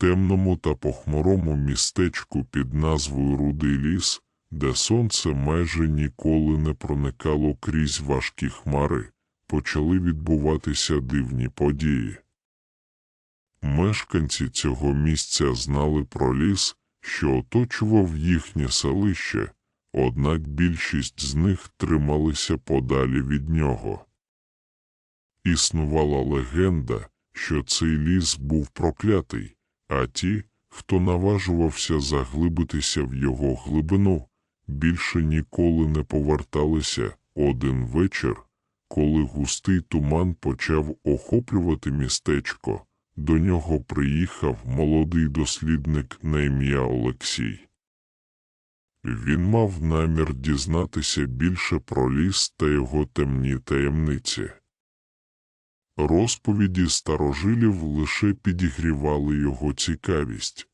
темному та похмурому містечку під назвою Рудий ліс, де сонце майже ніколи не проникало крізь важкі хмари, почали відбуватися дивні події. Мешканці цього місця знали про ліс, що оточував їхнє селище, однак більшість з них трималися подалі від нього. Існувала легенда, що цей ліс був проклятий, а ті, хто наважувався заглибитися в його глибину, більше ніколи не поверталися один вечір, коли густий туман почав охоплювати містечко. До нього приїхав молодий дослідник на ім'я Олексій. Він мав намір дізнатися більше про ліс та його темні таємниці. Розповіді старожилів лише підігрівали його цікавість.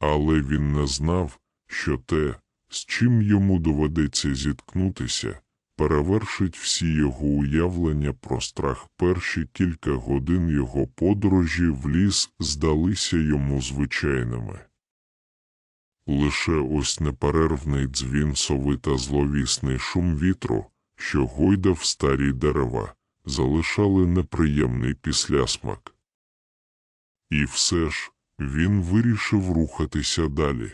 Але він не знав, що те, з чим йому доведеться зіткнутися, перевершить всі його уявлення про страх перші кілька годин його подорожі в ліс здалися йому звичайними. Лише ось неперервний дзвін сови та зловісний шум вітру, що гойдав старі дерева, залишали неприємний післясмак. І все ж він вирішив рухатися далі.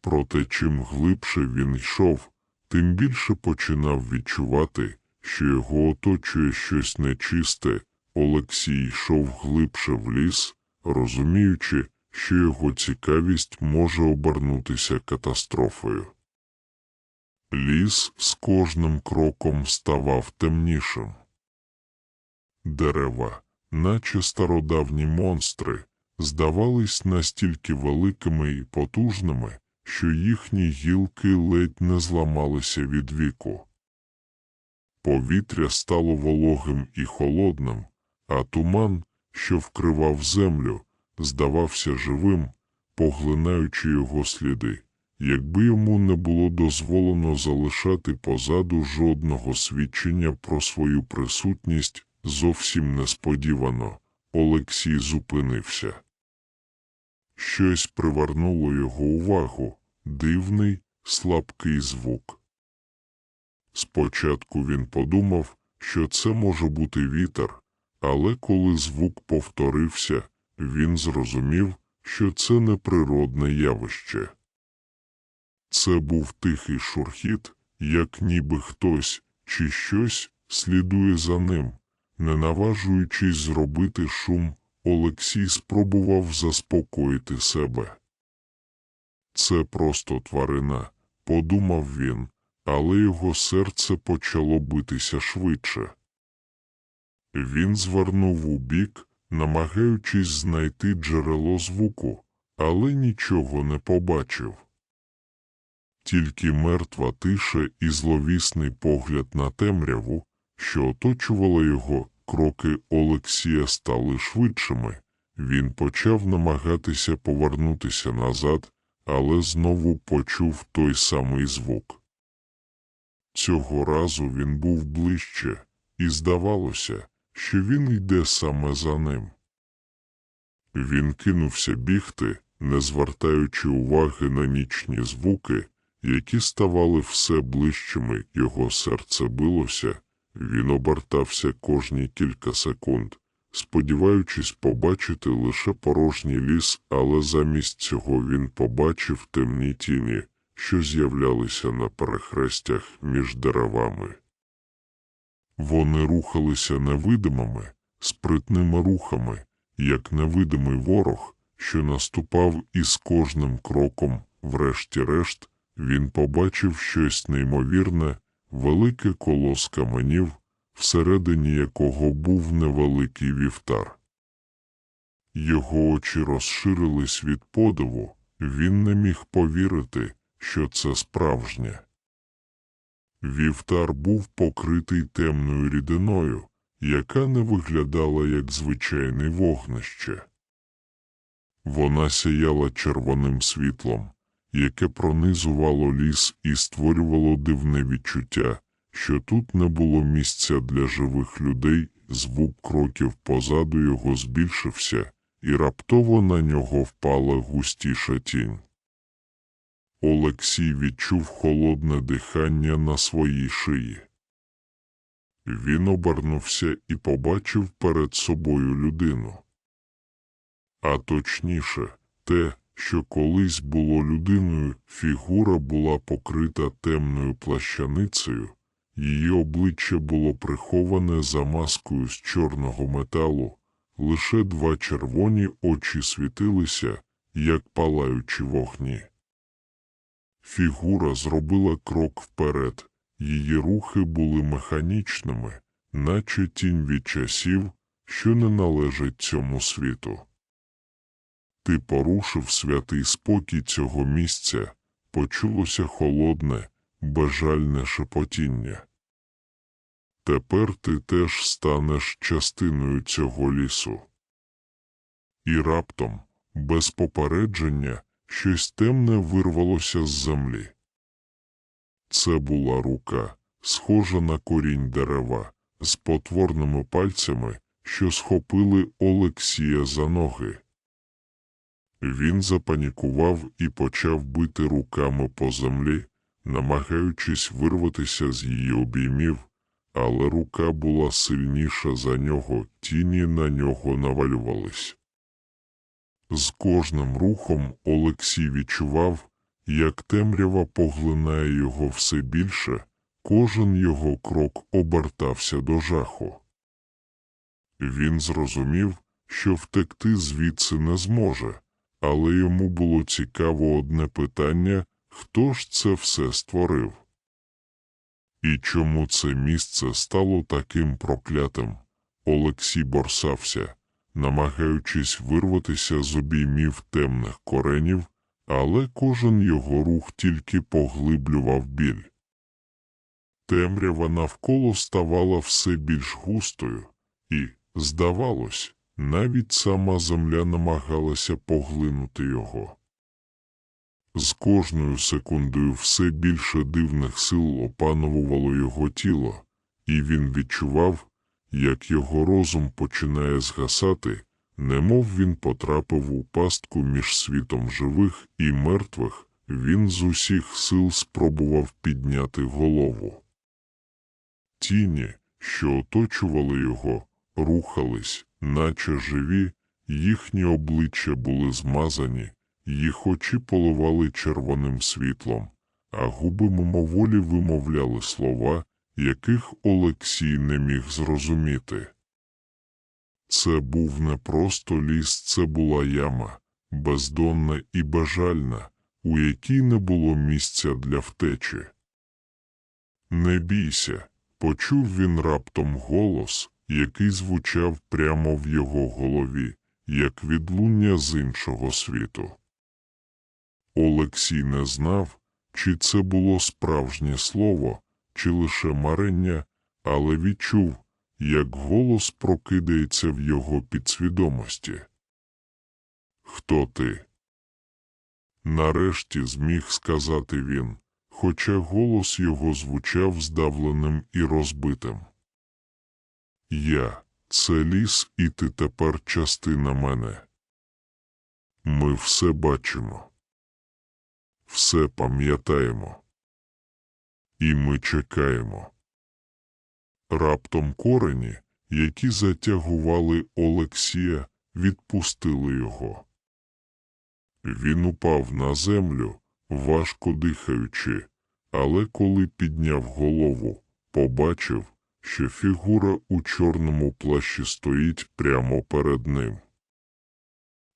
Проте чим глибше він йшов, тим більше починав відчувати, що його оточує щось нечисте. Олексій йшов глибше в ліс, розуміючи, що його цікавість може обернутися катастрофою. Ліс з кожним кроком ставав темнішим. Дерева, наче стародавні монстри, здавались настільки великими і потужними, що їхні гілки ледь не зламалися від віку. Повітря стало вологим і холодним, а туман, що вкривав землю, здавався живим, поглинаючи його сліди, якби йому не було дозволено залишати позаду жодного свідчення про свою присутність, зовсім несподівано, Олексій зупинився. Щось привернуло його увагу дивний, слабкий звук. Спочатку він подумав, що це може бути вітер, але коли звук повторився, він зрозумів, що це неприродне явище. Це був тихий шурхіт, як ніби хтось чи щось слідує за ним, не наважуючись зробити шум, Олексій спробував заспокоїти себе. Це просто тварина, подумав він, але його серце почало битися швидше. Він звернув у бік, намагаючись знайти джерело звуку, але нічого не побачив. Тільки мертва тиша і зловісний погляд на темряву, що оточувала його, кроки Олексія стали швидшими. Він почав намагатися повернутися назад, але знову почув той самий звук. Цього разу він був ближче, і здавалося, що він йде саме за ним. Він кинувся бігти, не звертаючи уваги на нічні звуки, які ставали все ближчими, його серце билося, він обертався кожні кілька секунд, сподіваючись побачити лише порожній ліс, але замість цього він побачив темні тіні, що з'являлися на перехрестях між деревами. Вони рухалися невидимими, спритними рухами, як невидимий ворог, що наступав із кожним кроком, врешті-решт, він побачив щось неймовірне, велике коло з каменів, всередині якого був невеликий вівтар. Його очі розширились від подиву, він не міг повірити, що це справжнє. Вівтар був покритий темною рідиною, яка не виглядала як звичайне вогнище. Вона сяяла червоним світлом, яке пронизувало ліс і створювало дивне відчуття, що тут не було місця для живих людей, звук кроків позаду його збільшився, і раптово на нього впала густіша тінь. Олексій відчув холодне дихання на своїй шиї. Він обернувся і побачив перед собою людину. А точніше, те, що колись було людиною, фігура була покрита темною плащаницею, її обличчя було приховане за маскою з чорного металу, лише два червоні очі світилися, як палаючі вогні. Фігура зробила крок вперед, її рухи були механічними, наче тінь від часів, що не належать цьому світу. Ти порушив святий спокій цього місця, почулося холодне, безжальне шепотіння. Тепер ти теж станеш частиною цього лісу. І раптом, без попередження, щось темне вирвалося з землі. Це була рука, схожа на корінь дерева, з потворними пальцями, що схопили Олексія за ноги. Він запанікував і почав бити руками по землі, намагаючись вирватися з її обіймів, але рука була сильніша за нього, тіні на нього навалювались. З кожним рухом Олексій відчував, як темрява поглинає його все більше, кожен його крок обертався до жаху. Він зрозумів, що втекти звідси не зможе, але йому було цікаво одне питання хто ж це все створив? І чому це місце стало таким проклятим? Олексій борсався, намагаючись вирватися з обіймів темних коренів, але кожен його рух тільки поглиблював біль. Темрява навколо ставала все більш густою, і, здавалось, навіть сама земля намагалася поглинути його. З кожною секундою все більше дивних сил опанувало його тіло, і він відчував, як його розум починає згасати, немов він потрапив у пастку між світом живих і мертвих, він з усіх сил спробував підняти голову. Тіні, що оточували його, рухались, наче живі, їхні обличчя були змазані, їх очі поливали червоним світлом, а губи мимоволі вимовляли слова, яких Олексій не міг зрозуміти. Це був не просто ліс, це була яма, бездонна і бажальна, у якій не було місця для втечі. Не бійся, почув він раптом голос, який звучав прямо в його голові, як відлуння з іншого світу. Олексій не знав, чи це було справжнє слово, чи лише марення, але відчув, як голос прокидається в його підсвідомості. Хто ти? Нарешті зміг сказати він, хоча голос його звучав здавленим і розбитим. Я це ліс, і ти тепер частина мене. Ми все бачимо, все пам'ятаємо, і ми чекаємо. Раптом корені, які затягували Олексія, відпустили його. Він упав на землю, важко дихаючи, але коли підняв голову, побачив, що фігура у чорному плащі стоїть прямо перед ним.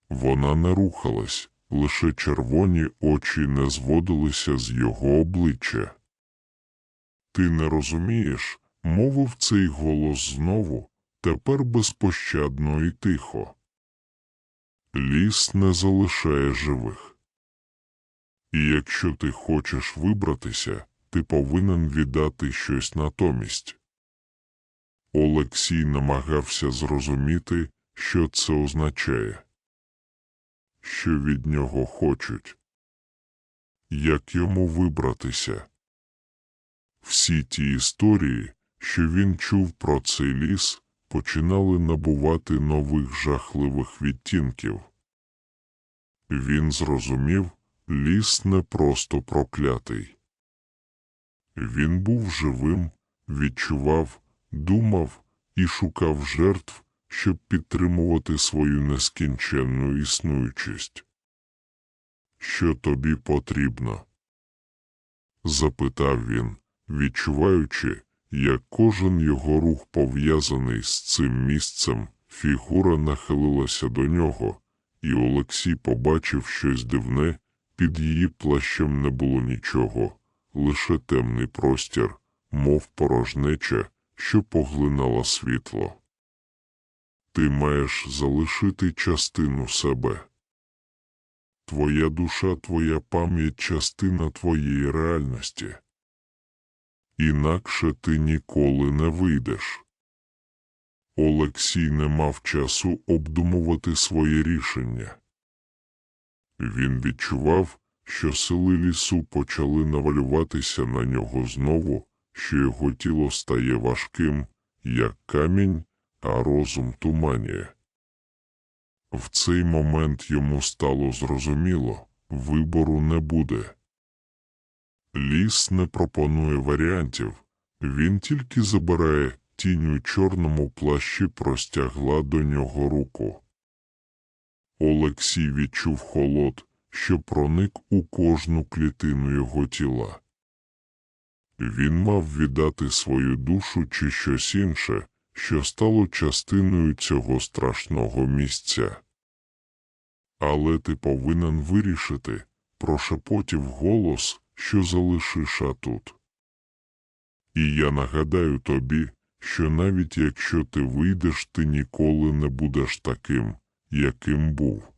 Вона не рухалась, лише червоні очі не зводилися з його обличчя. Ти не розумієш, мовив цей голос знову, тепер безпощадно і тихо. Ліс не залишає живих. І якщо ти хочеш вибратися, ти повинен віддати щось натомість. Олексій намагався зрозуміти, що це означає, що від нього хочуть, як йому вибратися. Всі ті історії, що він чув про цей ліс, починали набувати нових жахливих відтінків. Він зрозумів, ліс не просто проклятий. Він був живим, відчував, думав і шукав жертв, щоб підтримувати свою нескінченну існуючість. Що тобі потрібно? запитав він, відчуваючи, як кожен його рух пов'язаний з цим місцем, фігура нахилилася до нього, і Олексій побачив щось дивне, під її плащем не було нічого, лише темний простір, мов порожнеча, що поглинала світло. Ти маєш залишити частину себе. Твоя душа, твоя пам'ять частина твоєї реальності. Інакше ти ніколи не вийдеш. Олексій не мав часу обдумувати своє рішення. Він відчував, що сили лісу почали навалюватися на нього знову, що його тіло стає важким, як камінь, а розум туманіє. В цей момент йому стало зрозуміло вибору не буде. Ліс не пропонує варіантів, він тільки забирає тінь у чорному плащі простягла до нього руку. Олексій відчув холод, що проник у кожну клітину його тіла. Він мав віддати свою душу чи щось інше, що стало частиною цього страшного місця. Але ти повинен вирішити, прошепотів голос, що залишиш тут. І я нагадаю тобі, що навіть якщо ти вийдеш, ти ніколи не будеш таким, яким був.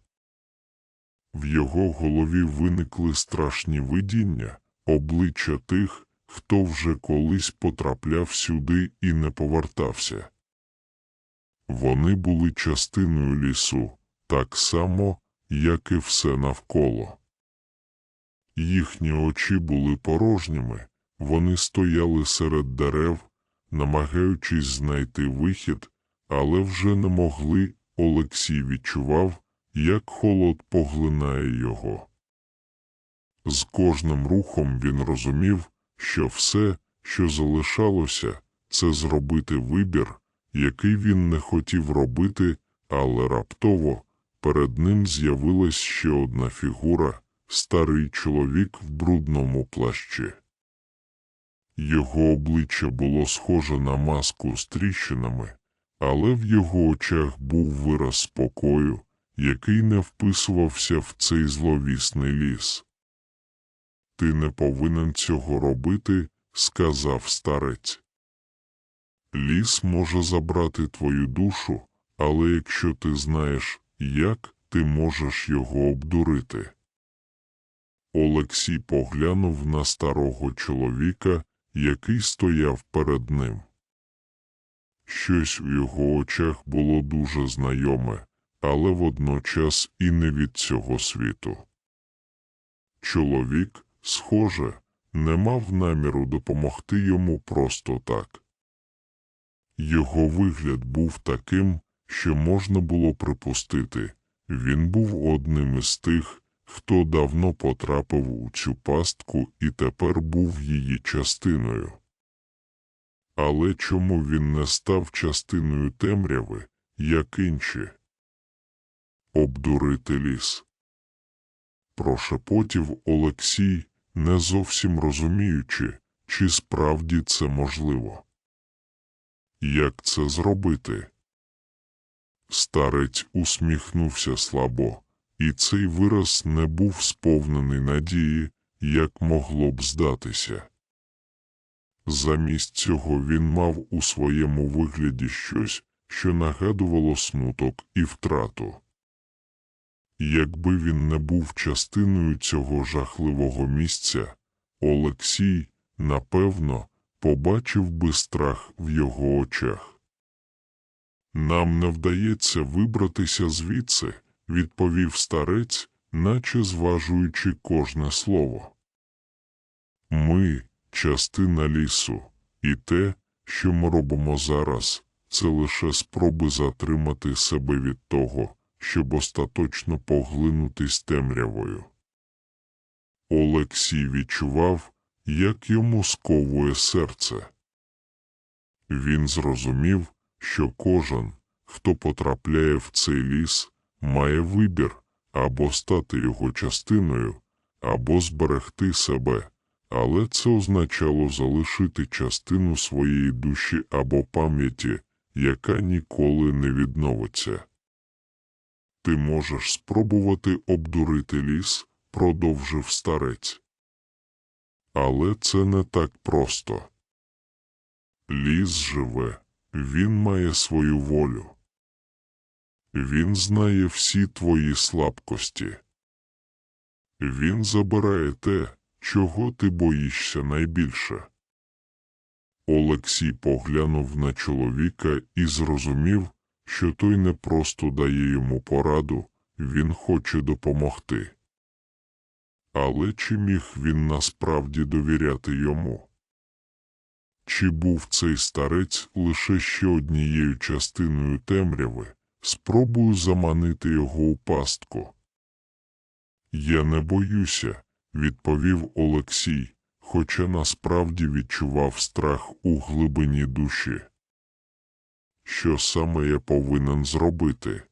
В його голові виникли страшні видіння, обличчя тих, хто вже колись потрапляв сюди і не повертався. Вони були частиною лісу, так само, як і все навколо. Їхні очі були порожніми, вони стояли серед дерев, намагаючись знайти вихід, але вже не могли. Олексій відчував, як холод поглинає його. З кожним рухом він розумів, що все, що залишалося, це зробити вибір, який він не хотів робити, але раптово перед ним з'явилась ще одна фігура старий чоловік в брудному плащі. Його обличчя було схоже на маску з тріщинами, але в його очах був вираз спокою, який не вписувався в цей зловісний ліс. Ти не повинен цього робити, сказав старець. Ліс може забрати твою душу, але якщо ти знаєш, як, ти можеш його обдурити. Олексій поглянув на старого чоловіка, який стояв перед ним. Щось у його очах було дуже знайоме, але водночас і не від цього світу. Чоловік, схоже, не мав наміру допомогти йому просто так. Його вигляд був таким, що можна було припустити він був одним із тих, хто давно потрапив у цю пастку і тепер був її частиною. Але чому він не став частиною темряви, як інші? Обдурити ліс. Прошепотів Олексій, не зовсім розуміючи, чи справді це можливо. Як це зробити? Старець усміхнувся слабо, і цей вираз не був сповнений надії, як могло б здатися. Замість цього він мав у своєму вигляді щось, що нагадувало смуток і втрату. Якби він не був частиною цього жахливого місця, Олексій, напевно, побачив би страх в його очах. Нам не вдається вибратися звідси, відповів старець, наче зважуючи кожне слово. Ми частина лісу, і те, що ми робимо зараз, це лише спроби затримати себе від того, щоб остаточно поглинутись темрявою. Олексій відчував, як йому сковує серце. Він зрозумів, що кожен, хто потрапляє в цей ліс, має вибір або стати його частиною, або зберегти себе, але це означало залишити частину своєї душі або пам'яті, яка ніколи не відновиться. Ти можеш спробувати обдурити ліс, продовжив старець. Але це не так просто. Ліс живе, він має свою волю. Він знає всі твої слабкості. Він забирає те, чого ти боїшся найбільше. Олексій поглянув на чоловіка і зрозумів, що той не просто дає йому пораду, він хоче допомогти. Але чи міг він насправді довіряти йому? Чи був цей старець лише ще однією частиною темряви, спробую заманити його у пастку? Я не боюся, відповів Олексій, хоча насправді відчував страх у глибині душі. Що саме я повинен зробити?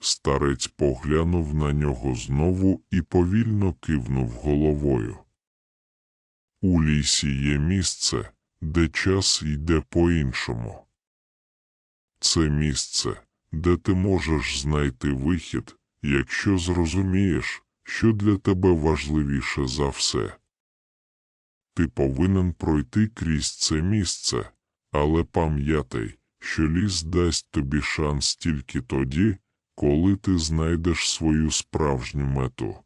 Старець поглянув на нього знову і повільно кивнув головою. У лісі є місце, де час йде по-іншому. Це місце, де ти можеш знайти вихід, якщо зрозумієш, що для тебе важливіше за все. Ти повинен пройти крізь це місце, але пам'ятай, що ліс дасть тобі шанс тільки тоді, коли ти знайдеш свою справжню мету.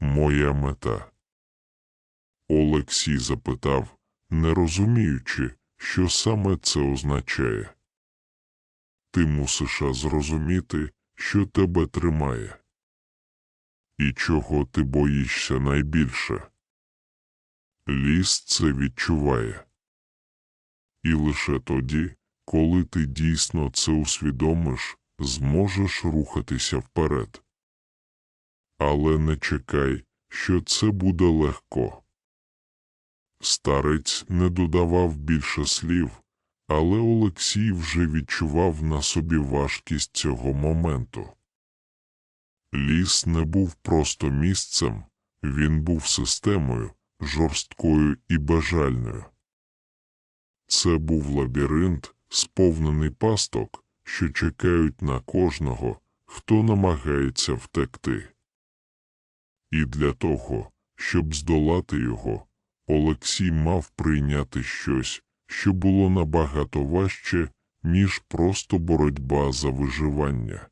Моя мета. Олексій запитав, не розуміючи, що саме це означає. Ти мусиш зрозуміти, що тебе тримає. І чого ти боїшся найбільше? Ліс це відчуває. І лише тоді, коли ти дійсно це усвідомиш, зможеш рухатися вперед. Але не чекай, що це буде легко. Старець не додавав більше слів, але Олексій вже відчував на собі важкість цього моменту. Ліс не був просто місцем, він був системою, жорсткою і бажальною. Це був лабіринт, сповнений пасток, що чекають на кожного, хто намагається втекти. І для того, щоб здолати його, Олексій мав прийняти щось, що було набагато важче, ніж просто боротьба за виживання.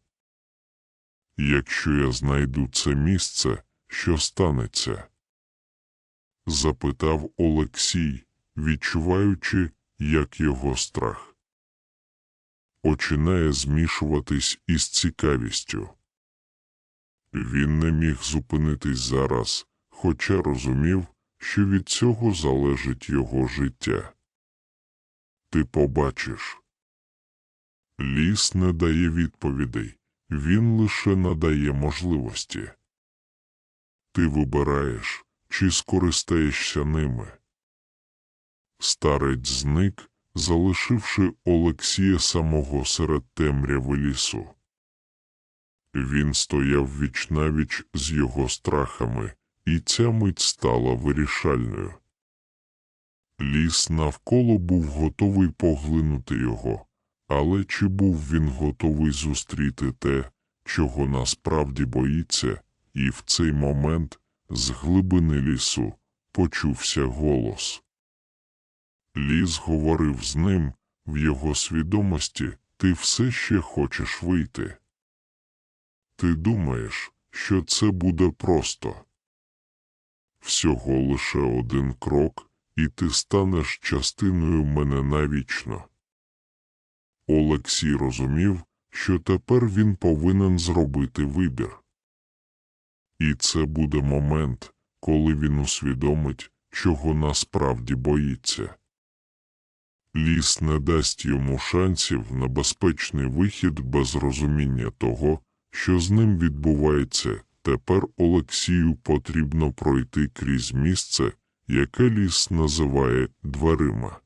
Якщо я знайду це місце, що станеться? запитав Олексій, відчуваючи, як його страх починає змішуватись із цікавістю. Він не міг зупинитись зараз, хоча розумів, що від цього залежить його життя. Ти побачиш. Ліс не дає відповідей, він лише надає можливості. Ти вибираєш, чи скористаєшся ними. Старець зник, залишивши Олексія самого серед темряви лісу. Він стояв вічнавіч з його страхами, і ця мить стала вирішальною. Ліс навколо був готовий поглинути його, але чи був він готовий зустріти те, чого насправді боїться, і в цей момент з глибини лісу почувся голос. Ліс говорив з ним в його свідомості ти все ще хочеш вийти. Ти думаєш, що це буде просто всього лише один крок, і ти станеш частиною мене навічно. Олексій розумів, що тепер він повинен зробити вибір. І це буде момент, коли він усвідомить, чого насправді боїться. Ліс не дасть йому шансів на безпечний вихід без розуміння того, що з ним відбувається. Тепер Олексію потрібно пройти крізь місце, яке ліс називає дверима.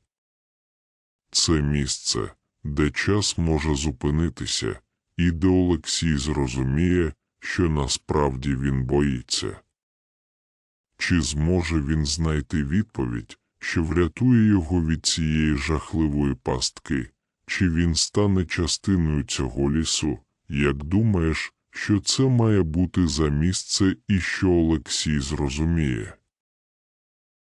Це місце, де час може зупинитися, і де Олексій зрозуміє, що насправді він боїться. Чи зможе він знайти відповідь, що врятує його від цієї жахливої пастки, чи він стане частиною цього лісу? Як думаєш, що це має бути за місце і що Олексій зрозуміє?